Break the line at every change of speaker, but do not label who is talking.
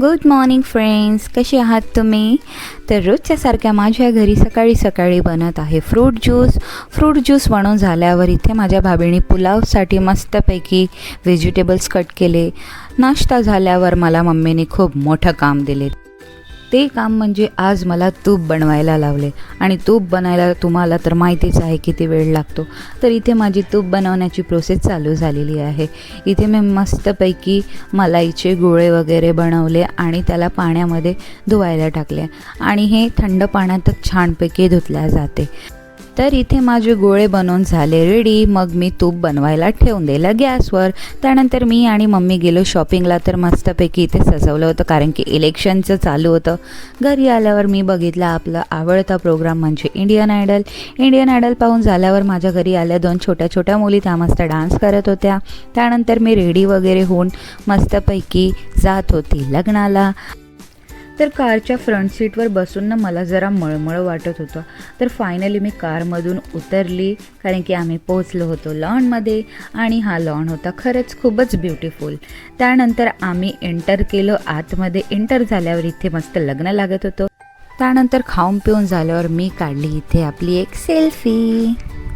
Good morning friends कसे आहात तुम्ही? तर रोजच्यासारख्या माझ्या घरी सकाळी सकाळी बनत आहे फ्रूट ज्यूस फ्रूट ज्यूस बनवून झाल्यावर इथे माझ्या भाभीने पुलावसाठी मस्तपैकी व्हेजिटेबल्स कट केले. नाश्ता झाल्यावर मला मम्मीने खूप मोठं काम दिले. ते काम म्हणजे आज मला तूप बनवायला लावले. आणि तूप बनायला तुम्हाला तर माहितीच आहे किती वेळ लागतो. तर इथे माझी तूप बनवण्याची प्रोसेस चालू झालेली आहे. इथे मी मस्तपैकी मलाईचे गोळे वगैरे बनवले आणि त्याला पाण्यामध्ये धुवायला टाकले. आणि हे थंड पाण्यातच छानपैकी धुतल्या जाते. तर इथे माझे गोळे बनवून झाले रेडी मग मी तूप बनवायला ठेवून दिलं गॅसवर. त्यानंतर मी आणि मम्मी गेलो शॉपिंगला तर मस्तपैकी इथे सजवलं होतं कारण की इलेक्शनचं चालू होतं. घरी आल्यावर मी बघितला आपला आवडता प्रोग्राम म्हणजे इंडियन आयडल इंडियन आयडल पाहून झाल्यावर माझ्या घरी आल्या दोन छोट्या छोट्या मुली. त्या मस्त डान्स करत होत्या. त्यानंतर मी रेडी वगैरे होऊन मस्तपैकी जात होती लग्नाला. तर कारच्या फ्रंट सीटवर बसून ना मला जरा मळमळ वाटत होतं. तर फायनली मी कारमधून उतरली कारण की आम्ही पोचलो होतो लॉनमध्ये आणि हा लॉन होता खरंच खूपच ब्युटिफुल त्यानंतर आम्ही एंटर केलं आतमध्ये एंटर झाल्यावर इथे मस्त लग्न लागत होतं. त्यानंतर खाऊन पिऊन झाल्यावर मी काढली इथे आपली एक सेल्फी